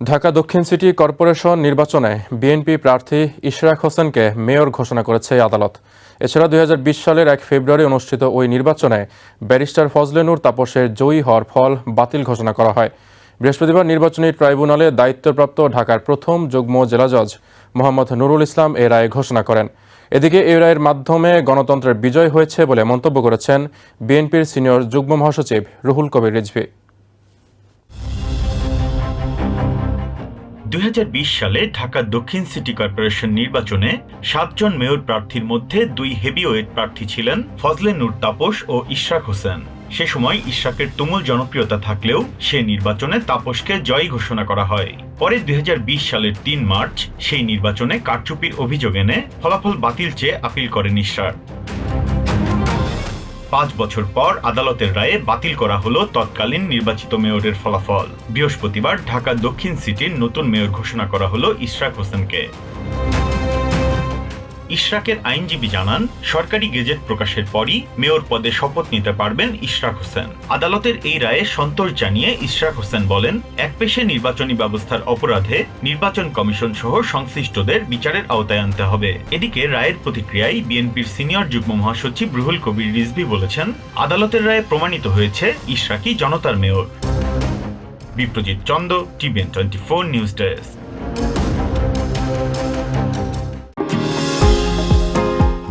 ঢাকা দক্ষিণ city corporation নির্বাচনে BNP প্রার্থী ইশরাক হোসেনকে মেয়র ঘোষণা করেছে আদালত। এছাড়া দুই হাজার বিশ সালের এক ফেব্রুয়ারি অনুষ্ঠিত ওই নির্বাচনে ব্যারিস্টার ফজলে নূর তাপসের জয়ী হওয়ার ফল বাতিল ঘোষণা করা হয়। বৃহস্পতিবার নির্বাচনী ট্রাইব্যুনালে দায়িত্বপ্রাপ্ত ঢাকার প্রথম যুগ্ম জেলা জজ মোহাম্মদ নুরুল ইসলাম এ রায় ঘোষণা করেন। এদিকে এই রায়ের মাধ্যমে গণতন্ত্রের বিজয় হয়েছে বলে মন্তব্য করেছেন বিএনপির সিনিয়র যুগ্ম মহাসচিব রুহুল কবির রিজভী। দুই হাজার বিশ সালে ঢাকা দক্ষিণ সিটি কর্পোরেশন নির্বাচনে সাতজন মেয়র প্রার্থীর মধ্যে দুই হেভিওয়েট প্রার্থী ছিলেন ফজলে নূর তাপস ও ইশরাক হোসেন। সে সময় ইশরাকের তুমুল জনপ্রিয়তা থাকলেও সে নির্বাচনে তাপসকে জয়ী ঘোষণা করা হয়। পরে দুই হাজার বিশ সালের তিন মার্চ সেই নির্বাচনে কারচুপির অভিযোগ এনে ফলাফল বাতিল চেয়ে আপিল করেন ইশরাক। পাঁচ বছর পর আদালতের রায়ে বাতিল করা হলো তৎকালীন নির্বাচিত মেয়রের ফলাফল। বৃহস্পতিবার ঢাকা দক্ষিণ সিটির নতুন মেয়র ঘোষণা করা হলো ইশরাক হোসেনকে। ইশরাকের আইনজীবী জানান, সরকারি গেজেট প্রকাশের পরই মেয়র পদে শপথ নিতে পারবেন ইশরাক হোসেন। আদালতের এই রায়ে সন্তোষ জানিয়ে ইশরাক হোসেন বলেন একপেশে নির্বাচনী ব্যবস্থার অপরাধে নির্বাচন কমিশন সহ সংশ্লিষ্টদের বিচারের আওতায় আনতে হবে। এদিকে রায়ের প্রতিক্রিয়ায় বিএনপির সিনিয়র যুগ্ম মহাসচিব রুহুল কবির রিজভি বলেছেন, আদালতের রায়ে প্রমাণিত হয়েছে ইশরাকই জনতার mayor. Biprajit Chanda, TVN twenty four news desk.